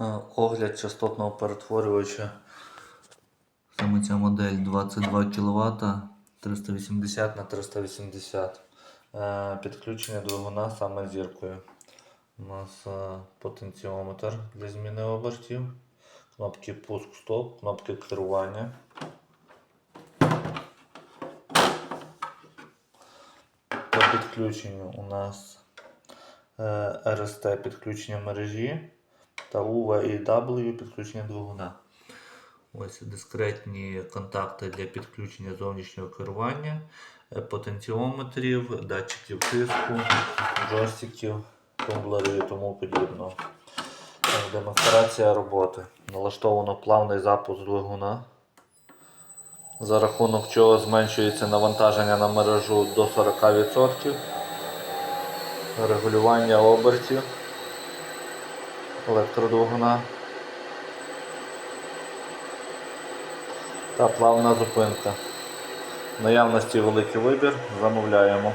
Е, Огляд частотного перетворювача. Саме ця модель 22 кВт 380 на 380. Е, Підключення двигуна саме зіркою. У нас е, потенціометр для зміни обертів, кнопки пуск-стоп, кнопки керування. По підключенню у нас РСТ підключення мережі та UV і W підключення двигуна. Ось дискретні контакти для підключення зовнішнього керування, е, потенціометрів, датчиків тиску, джойстиків, тумблерів і тому подібного. Демонстрація роботи. Налаштовано плавний запуск двигуна, за рахунок чого зменшується навантаження на мережу до 40%. Регулювання обертів електродвигуна та плавна зупинка. В наявності великий вибір, замовляємо.